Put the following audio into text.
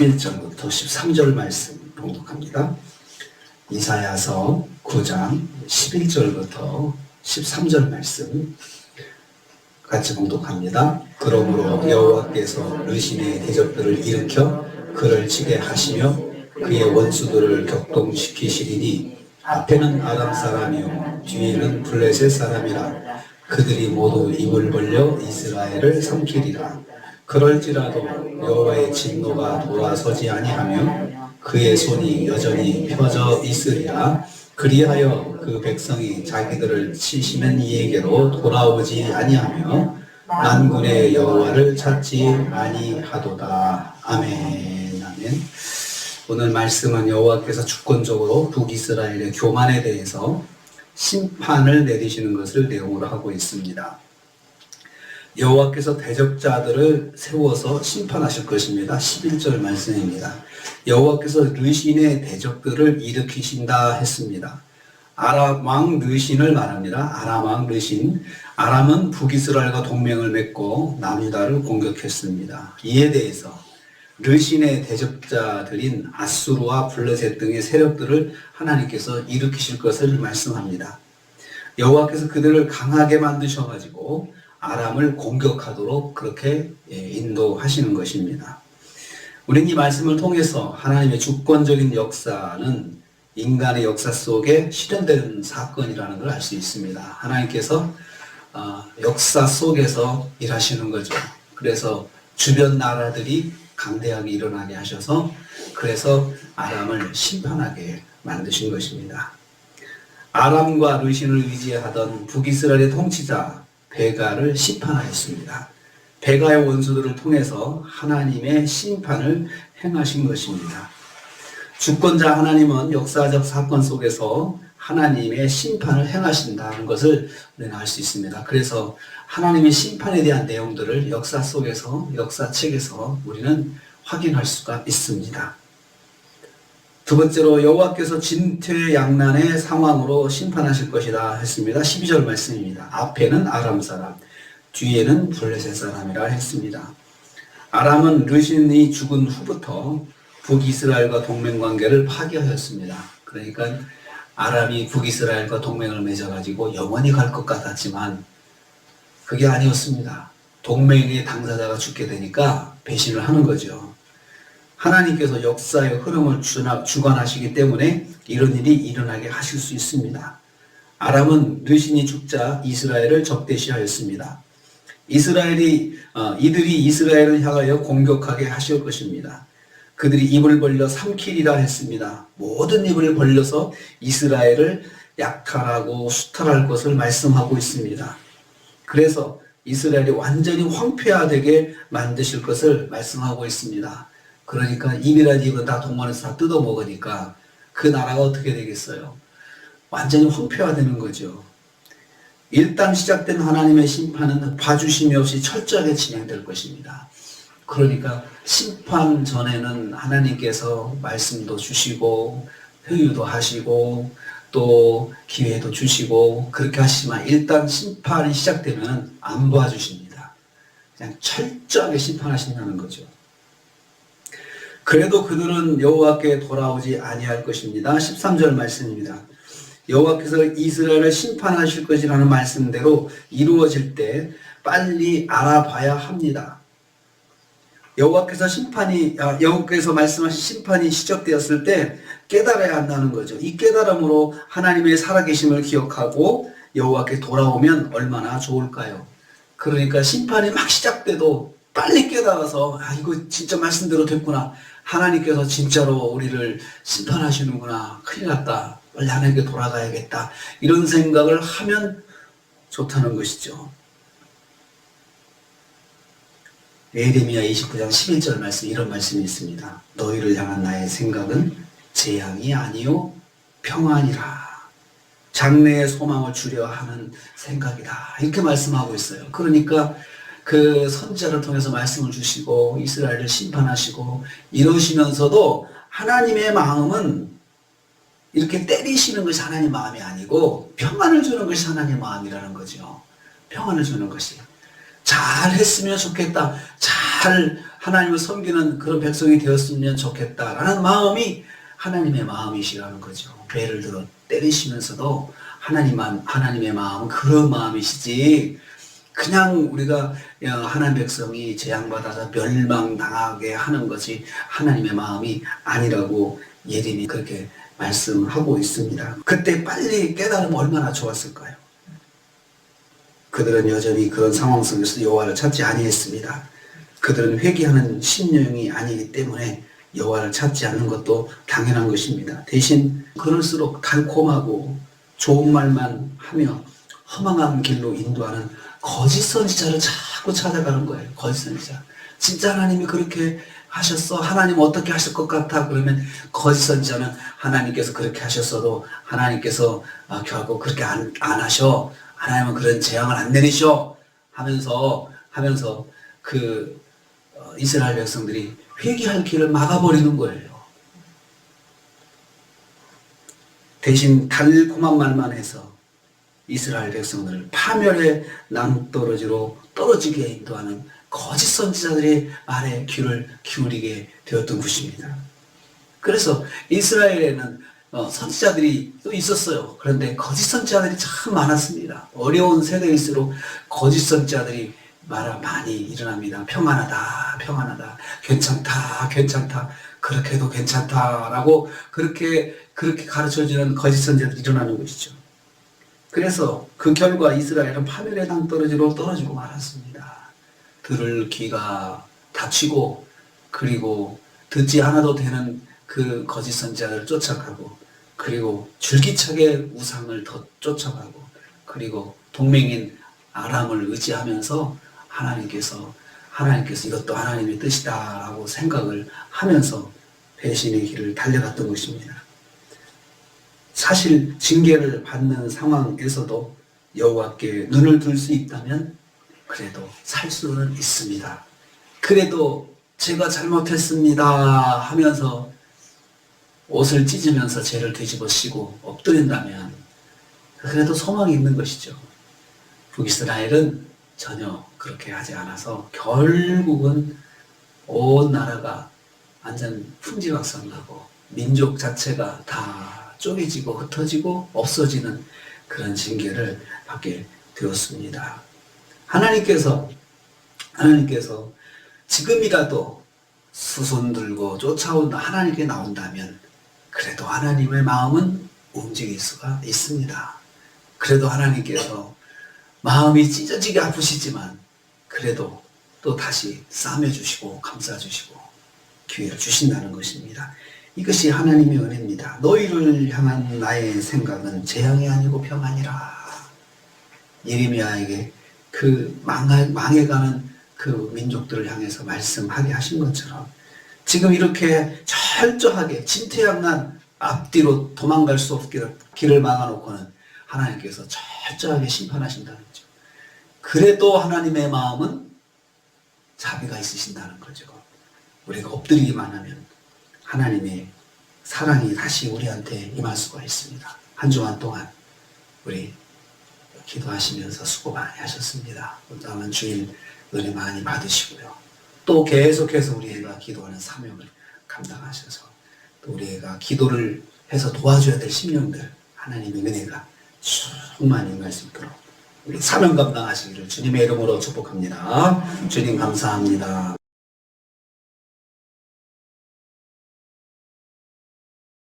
이사야서 9장 11절부터 13절 말씀 봉독합니다. 이사야서 9장 11절부터 13절 말씀 같이 봉독합니다. 그러므로 여호와께서 르신의 대적들을 일으켜 그를 치게 하시며 그의 원수들을 격동시키시리니 앞에는 아람 사람이요 뒤에는 블레셋 사람이라 그들이 모두 입을 벌려 이스라엘을 삼키리라 그럴지라도 여호와의 진노가 돌아서지 아니하며 그의 손이 여전히 펴져 있으리라. 그리하여 그 백성이 자기들을 치시는 이에게로 돌아오지 아니하며 만군의 여호와를 찾지 아니하도다. 아멘. 아멘. 오늘 말씀은 여호와께서 주권적으로 북이스라엘의 교만에 대해서 심판을 내리시는 것을 내용으로 하고 있습니다. 여호와께서 대적자들을 세워서 심판하실 것입니다. 11절 말씀입니다. 여호와께서 르신의 대적들을 일으키신다 했습니다. 아람 왕 르신을 말합니다. 아람 왕 르신. 아람은 북이스라엘과 동맹을 맺고 남유다를 공격했습니다. 이에 대해서 르신의 대적자들인 아수르와 블레셋 등의 세력들을 하나님께서 일으키실 것을 말씀합니다. 여호와께서 그들을 강하게 만드셔가지고 아람을 공격하도록 그렇게 예, 인도하시는 것입니다. 우리는 이 말씀을 통해서 하나님의 주권적인 역사는 인간의 역사 속에 실현되는 사건이라는 걸 알 수 있습니다. 하나님께서 어, 역사 속에서 일하시는 거죠. 그래서 주변 나라들이 강대하게 일어나게 하셔서 그래서 아람을 심판하게 만드신 것입니다. 아람과 르신을 의지하던 북이스라엘의 통치자 베가를 심판하였습니다. 베가의 원수들을 통해서 하나님의 심판을 행하신 것입니다. 주권자 하나님은 역사적 사건 속에서 하나님의 심판을 행하신다는 것을 우리는 알 수 있습니다. 그래서 하나님의 심판에 대한 내용들을 역사 속에서, 역사책에서 우리는 확인할 수가 있습니다. 두 번째로 여호와께서 진퇴 양난의 상황으로 심판하실 것이다 했습니다. 12절 말씀입니다. 앞에는 아람 사람, 뒤에는 블레셋 사람이라 했습니다. 아람은 르신이 죽은 후부터 북이스라엘과 동맹 관계를 파괴하였습니다. 그러니까 아람이 북이스라엘과 동맹을 맺어가지고 영원히 갈 것 같았지만 그게 아니었습니다. 동맹의 당사자가 죽게 되니까 배신을 하는 거죠. 하나님께서 역사의 흐름을 주관하시기 때문에 이런 일이 일어나게 하실 수 있습니다. 아람은 르신이 죽자 이스라엘을 적대시하였습니다. 이스라엘이 어, 이들이 이스라엘을 향하여 공격하게 하실 것입니다. 그들이 입을 벌려 삼키리라 했습니다. 모든 입을 벌려서 이스라엘을 약탈하고 수탈할 것을 말씀하고 있습니다. 그래서 이스라엘이 완전히 황폐화되게 만드실 것을 말씀하고 있습니다. 그러니까 입이란 입은 다 동원해서 다 뜯어 먹으니까 그 나라가 어떻게 되겠어요? 완전히 황폐화되는 거죠. 일단 시작된 하나님의 심판은 봐주심이 없이 철저하게 진행될 것입니다. 그러니까 심판 전에는 하나님께서 말씀도 주시고 회유도 하시고 또 기회도 주시고 그렇게 하시지만 일단 심판이 시작되면 안 도와주십니다. 그냥 철저하게 심판하신다는 거죠. 그래도 그들은 여호와께 돌아오지 아니할 것입니다. 13절 말씀입니다. 여호와께서 이스라엘을 심판하실 것이라는 말씀대로 이루어질 때 빨리 알아봐야 합니다. 여호와께서 심판이 아, 여호와께서 말씀하신 심판이 시작되었을 때 깨달아야 한다는 거죠. 이 깨달음으로 하나님의 살아계심을 기억하고 여호와께 돌아오면 얼마나 좋을까요? 그러니까 심판이 막 시작돼도 빨리 깨달아서 아 이거 진짜 말씀대로 됐구나. 하나님께서 진짜로 우리를 심판하시는구나. 큰일 났다. 빨리 하나님께 돌아가야겠다. 이런 생각을 하면 좋다는 것이죠. 에레미야 29장 11절 말씀 이런 말씀이 있습니다. 너희를 향한 나의 생각은 재앙이 아니요 평안이라. 장래의 소망을 주려 하는 생각이다. 이렇게 말씀하고 있어요. 그러니까 그 선지자를 통해서 말씀을 주시고 이스라엘을 심판하시고 이러시면서도 하나님의 마음은 이렇게 때리시는 것이 하나님 마음이 아니고 평안을 주는 것이 하나님 마음이라는 거죠. 평안을 주는 것이. 잘 했으면 좋겠다. 잘 하나님을 섬기는 그런 백성이 되었으면 좋겠다라는 마음이 하나님의 마음이시라는 거죠. 배를 들어 때리시면서도 하나님만 하나님의 마음은 그런 마음이시지. 그냥 우리가 어, 하나님 백성이 재앙받아서 멸망당하게 하는 것이 하나님의 마음이 아니라고 예림이 그렇게 말씀하고 있습니다. 그때 빨리 깨달으면 얼마나 좋았을까요? 그들은 여전히 그런 상황 속에서 여호와를 찾지 아니했습니다. 그들은 회개하는 심령이 아니기 때문에 여호와를 찾지 않는 것도 당연한 것입니다. 대신 그럴수록 달콤하고 좋은 말만 하며 허망한 길로 인도하는 거짓 선지자를 자꾸 찾아가는 거예요. 거짓 선지자. 진짜 하나님이 그렇게 하셨어. 하나님 어떻게 하실 것 같아. 그러면 거짓 선지자는 하나님께서 그렇게 하셨어도 하나님께서 아, 결국 그렇게 안, 안 하셔. 하나님은 그런 재앙을 안 내리셔. 하면서 하면서 그 어, 이스라엘 백성들이 회개할 길을 막아버리는 거예요. 대신 달콤한 말만 해서 이스라엘 백성들을 파멸의 낭떠러지로 떨어지게 인도하는 거짓 선지자들의 말에 귀를 기울이게 되었던 것입니다. 그래서 이스라엘에는 어, 선지자들이 또 있었어요. 그런데 거짓 선지자들이 참 많았습니다. 어려운 세대일수록 거짓 선지자들이 말 많이 일어납니다. 평안하다, 평안하다, 괜찮다, 괜찮다, 그렇게도 괜찮다라고 그렇게 그렇게 가르쳐주는 거짓 선지자들이 일어나는 것이죠. 그래서 그 결과 이스라엘은 파멸의 땅 떨어지로 떨어지고 말았습니다. 들을 귀가 닫히고 그리고 듣지 않아도 되는 그 거짓 선지자를 쫓아가고 그리고 줄기차게 우상을 더 쫓아가고 그리고 동맹인 아람을 의지하면서 하나님께서 하나님께서 이것도 하나님의 뜻이다라고 생각을 하면서 배신의 길을 달려갔던 것입니다. 사실 징계를 받는 상황에서도 여호와께 눈을 들 수 있다면 그래도 살 수는 있습니다. 그래도 제가 잘못했습니다 하면서 옷을 찢으면서 죄를 뒤집어 씌고 엎드린다면 그래도 소망이 있는 것이죠. 북이스라엘은 전혀 그렇게 하지 않아서 결국은 온 나라가 완전 풍지박산나고 민족 자체가 다 쪼개지고 흩어지고 없어지는 그런 징계를 받게 되었습니다. 하나님께서 하나님께서 지금이라도 수손 들고 쫓아온다 하나님께 나온다면 그래도 하나님의 마음은 움직일 수가 있습니다. 그래도 하나님께서 마음이 찢어지게 아프시지만 그래도 또 다시 싸매주시고 감싸주시고 기회를 주신다는 것입니다. 이것이 하나님의 은혜입니다. 너희를 향한 나의 생각은 재앙이 아니고 평안이라. 예레미야에게 그 망해, 망해가는 그 민족들을 향해서 말씀하게 하신 것처럼 지금 이렇게 철저하게 진퇴양난 앞뒤로 도망갈 수 없게 길을 막아놓고는 하나님께서 철저하게 심판하신다는 거죠. 그래도 하나님의 마음은 자비가 있으신다는 거죠. 우리가 엎드리기만 하면 하나님의 사랑이 다시 우리한테 임할 수가 있습니다. 한 주간 동안 우리 기도하시면서 수고 많이 하셨습니다. 남은 주일 은혜 많이 받으시고요. 또 계속해서 우리가 기도하는 사명을 감당하셔서 또 우리가 기도를 해서 도와줘야 될 심령들 하나님의 은혜가 충만히 임할 수 있도록 우리 사명 감당하시기를 주님의 이름으로 축복합니다. 주님 감사합니다.